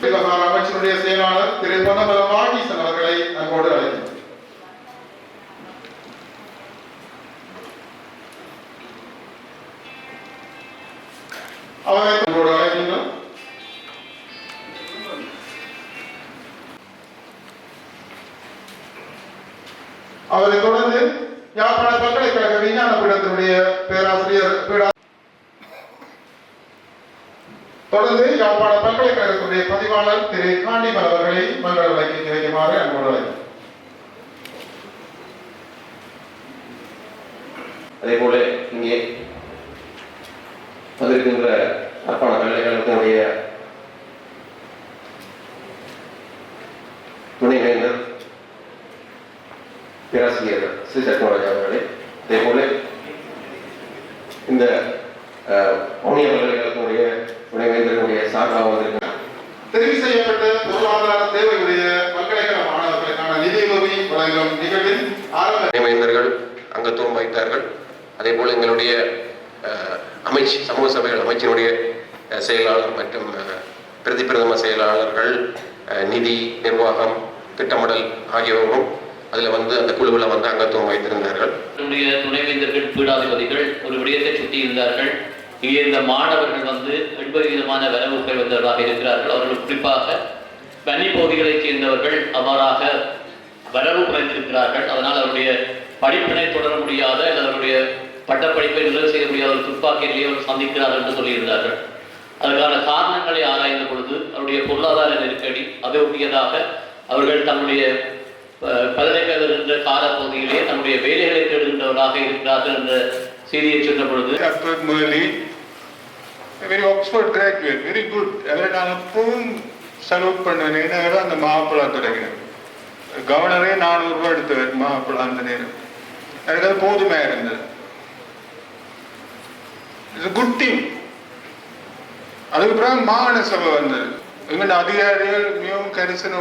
விவகார அமைச்சருடைய செயலாளர் திரு பொன்னமல வாகீசன் அவர்களை அன்போடு அழைக்கிறேன் அவரை அன்போடு அழைக்கின்றோம். அவரை தொடர்ந்து யாழ்ப்பாண பல்கலைக்கழக விஞ்ஞான பீடத்தினுடைய பேராசிரியர் பீடா தொடர்ந்து யாழ்ப்பாண பல்கலைக்கழகத்துடைய பதிவாளர் திரு காண்டிமல் அவர்களை மண்டல விலைக்கு வைக்குமாறு அன்போடு அழைக்கிறேன். அதே போல இங்கே வந்திருக்கின்ற யாழ்ப்பாண பல்கலைக்கழகத்தினுடைய துணைவேந்தர் பேராசிரியர் ஸ்ரீ சத்மராஜா அவர்களே. அதே போல இந்த அஹ், பல்கலைக்கழகத்தினுடைய துணைவேந்தர்களுடைய சார்பாக தெரிவு செய்யப்பட்ட பொருளாதார தேவையுடைய பல்கலைக்கழக மாணவர்களுக்கான நிதி உதவி வழங்கும் நிகழ்வில் ஆரம்ப துணைவேந்தர்கள் அங்கத்துவம் வைத்தார்கள் அதே போல் எங்களுடைய அமைச்சு சமூக சபைகள் அமைச்சினுடைய செயலாளர் மற்றும் பிரதி பிரதம செயலாளர்கள் நிதி நிர்வாகம் திட்டமிடல் ஆகியோரும் அதில் வந்து அந்த குழுவில் வந்து அங்கத்துவம் வைத்திருந்தார்கள் துணைவேந்தர்கள் பீடாதிபதிகள் ஒரு விடயத்தை சுட்டி இருந்தார்கள் இங்கே இந்த மாணவர்கள் வந்து எண்பது விதமான வரவுகள் வந்தவர்களாக இருக்கிறார்கள். அவர்கள் குறிப்பாக வன்னி பகுதிகளைச் சேர்ந்தவர்கள் அவ்வாறாக வரவு குறைந்திருக்கிறார்கள் அதனால் அவருடைய படிப்பினை தொடர முடியாத அல்லது அவருடைய பட்டப்படிப்பை நிறைவு செய்ய முடியாத ஒரு துப்பாக்கியிலேயே அவர் சந்திக்கிறார்கள் என்று சொல்லியிருந்தார்கள். அதற்கான காரணங்களை ஆராய்ந்த பொழுது அவருடைய பொருளாதார நெருக்கடி அதை ஒட்டியதாக அவர்கள் தன்னுடைய பல்கலைக்கழக என்ற காலப்பகுதியிலே தம்முடைய வேலைகளை தேடுகின்றவர்களாக இருக்கிறார்கள் என்ற செய்தியை சொன்ன பொழுது very Oxford graduate very good graduate, அவரை நான் எப்பவும் சல்யூட் பண்ணுவேன். ஏன்னா அந்த மாப்பிள்ளை தொடங்கினேன் கவர்னரே நானூறு ரூபாய் எடுத்தவர் மாப்பிள்ளை அந்த நேரம். எனக்கு அது போதுமே இருந்தது. இட்ஸ் குட் டீம் அதுக்கப்புறம் மாகாண சபை வந்தது. எங்களோட அதிகாரிகள் மிகவும் கரிசனம்